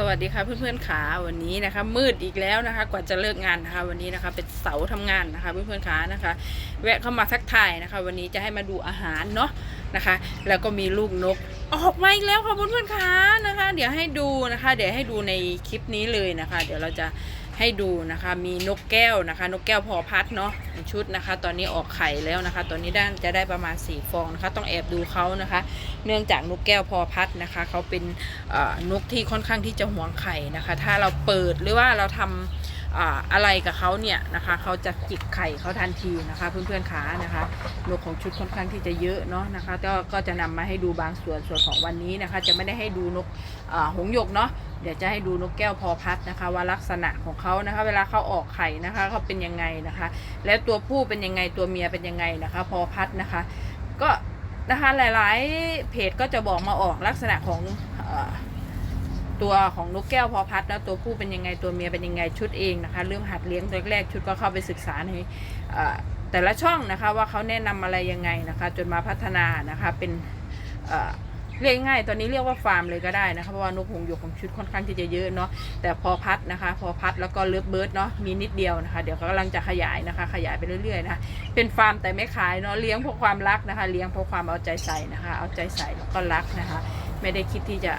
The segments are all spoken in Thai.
สวัสดีค่ะเพื่อนๆขาวันนี้นะคะ มืดอีกแล้วนะคะ กว่าจะเลิกงานนะคะ วันนี้นะคะเป็นเสาร์ทำงานนะคะ เพื่อนๆขานะคะ แวะเข้ามาทักทายนะคะ วันนี้จะให้มาดูอาหารเนาะ นะคะ แล้วก็มีลูกนกออกมาอีกแล้วค่ะเพื่อนๆขานะคะ เดี๋ยวให้ดูนะคะ เดี๋ยวให้ดูในคลิปนี้เลยนะคะ เดี๋ยวเราจะให้ดูนะคะ มีนกแก้วนะคะ นกแก้วพอพัดเนาะชุดนะคะ ตอนนี้ออกไข่แล้วนะคะ ตอนนี้ด้านจะได้ประมาณ4ฟองนะคะ ต้องแอบดูเขานะคะ เนื่องจากนกแก้วพอพัดนะคะเขาเป็นนกที่ค่อนข้างที่จะหวงไข่นะคะ ถ้าเราเปิดหรือว่าเราทำอ่า อะไรกับเขาเนี่ยนะคะเขาจะจิกไข่เขาทันทีนะคะเพื่อนๆขานะคะนกของชุดค่อนข้างที่จะเยอะเนาะนะคะก็ก็จะนำมาให้ดูบางส่วนส่วนของวันนี้นะคะ จะไม่ได้ให้ดูนกหงหยกเนาะเดี๋ยวจะให้ดูนกแก้วพอพัดนะคะ ว่าลักษณะของเขานะคะ เวลาเขาออกไข่นะคะเขาเป็นยังไงนะคะ แล้วตัวผู้เป็นยังไงตัวเมียเป็นยังไงนะคะ พอพัดนะคะ ก็นะคะหลายๆเพจก็จะบอกมาออกลักษณะของ ตัวของนกแก้วพอพัดแล้วตัวผู้เป็นยังไงตัวเมียเป็นยังไงชุดเองนะคะเริ่มหัดเลี้ยงแรกๆชุดก็เข้าไปศึกษาในแต่ละช่องนะคะว่าเขาแนะนำอะไรยังไงนะคะจนมาพัฒนานะคะเป็นเรียกง่ายตอนนี้เรียกว่าฟาร์มเลยก็ได้นะคะเพราะว่านกหงส์หยกของชุดค่อนข้างที่จะเยอะเนาะแต่พอพัดนะคะ พอพัดแล้วก็เลิฟเบิร์ดเนาะมีนิดเดียวนะคะเดี๋ยวก็กำลังจะขยายนะคะ ขยายไปเรื่อยๆนะคะเป็นฟาร์มแต่ไม่ขายเนาะเลี้ยงเพราะความรักนะคะ เลี้ยงเพราะความเอาใจใส่นะคะ เอาใจใส่แล้วก็รักนะคะ ไม่ได้คิดที่จะ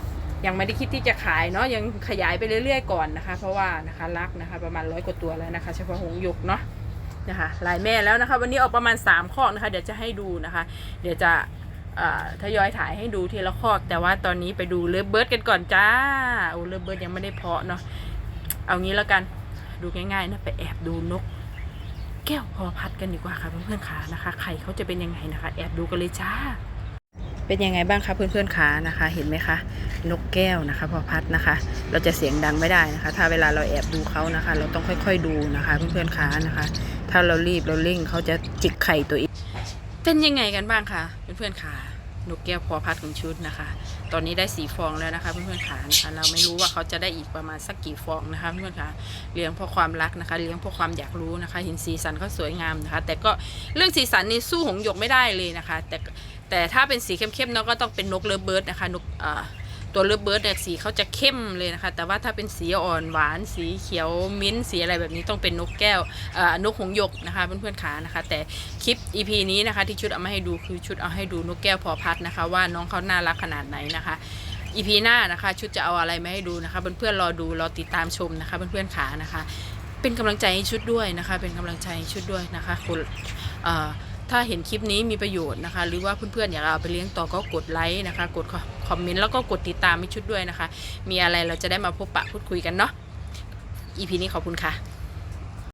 ยังไม่ได้คิดที่จะขายเนาะยังขยายไปเรื่อยๆก่อนนะคะ เพราะว่านะคะรักนะคะ ประมาณร้อยกว่าตัวแล้วนะคะเฉพาะหงหยกเนาะนะคะลายแม่แล้วนะคะ วันนี้ออกประมาณ3ข้อนะคะ เดี๋ยวจะให้ดูนะคะ เดี๋ยวจะทยอยถ่ายให้ดูทีละข้อแต่ว่าตอนนี้ไปดูเลิฟเบิร์ดกันก่อนจ้าโอ้เลิฟเบิร์ดยังไม่ได้เพาะเนาะเอางี้แล้วกันดูง่ายๆนะไปแอบดูนก แก้วพอพัดกันดีกว่าค่ะเพื่อนๆขานะคะไข่เขาจะเป็นยังไงนะคะ แอบดูกันเลยจ้า เป็นยังไงบ้างคะเพื่อนๆขานะคะ เห็นไหมคะ นกแก้วนะคะพอพัดนะคะ เราจะเสียงดังไม่ได้นะคะ ถ้าเวลาเราแอบดูเขานะคะ เราต้องค่อยๆดูนะคะ เพื่อนๆขานะคะ ถ้าเรารีบเราเร่งเขาจะจิกไข่ตัวเองเป็นยังไงกันบ้างคะเพื่อนๆขานกแก้วพอพัดของชุดนะคะ ตอนนี้ได้สีฟองแล้วนะคะเพื่อนๆขานะคะ เราไม่รู้ว่าเขาจะได้อีกประมาณสักกี่ฟองนะคะเพื่อนๆขาเลี้ยงเพราะความรักนะคะ เลี้ยงเพราะความอยากรู้นะคะ เห็นสีสันเขาสวยงามนะคะ แต่ก็เรื่องสีสันนี่สู้หงส์หยกไม่ได้เลยนะคะ แต่ แต่ถ้าเป็นสีเข้มๆเนาะก็ต้องเป็นนกเลิฟเบิร์ดนะคะนกตัวเลิฟเบิร์ดเนี่ยสีเขาจะเข้มเลยนะคะ แต่ว่าถ้าเป็นสีอ่อนหวานสีเขียวมิ้นท์สีอะไรแบบนี้ต้องเป็นนกแก้วนกหงยกนะคะเพื่อนๆขานะคะ แต่คลิป EP นี้นะคะที่ชุดเอามาให้ดูคือชุดเอาให้ดูนกแก้วพอพัดนะคะ ว่าน้องเขาน่ารักขนาดไหนนะคะอีพีหน้านะคะชุดจะเอาอะไรมาให้ดูนะคะเพื่อนๆรอดูรอติดตามชมนะคะเพื่อนๆขานะคะ เป็นกำลังใจให้ชุดด้วยนะคะ เป็นกำลังใจให้ชุดด้วยนะคะคุณเอ่อ ถ้าเห็นคลิปนี้มีประโยชน์นะคะ หรือว่าเพื่อนๆอยากเอาไปเลี้ยงต่อก็กดไลค์นะคะ กดคอมเมนต์แล้วก็กดติดตามให้ชุดด้วยนะคะ มีอะไรเราจะได้มาพบปะพูดคุยกันเนาะอีพีนี้ขอบคุณค่ะ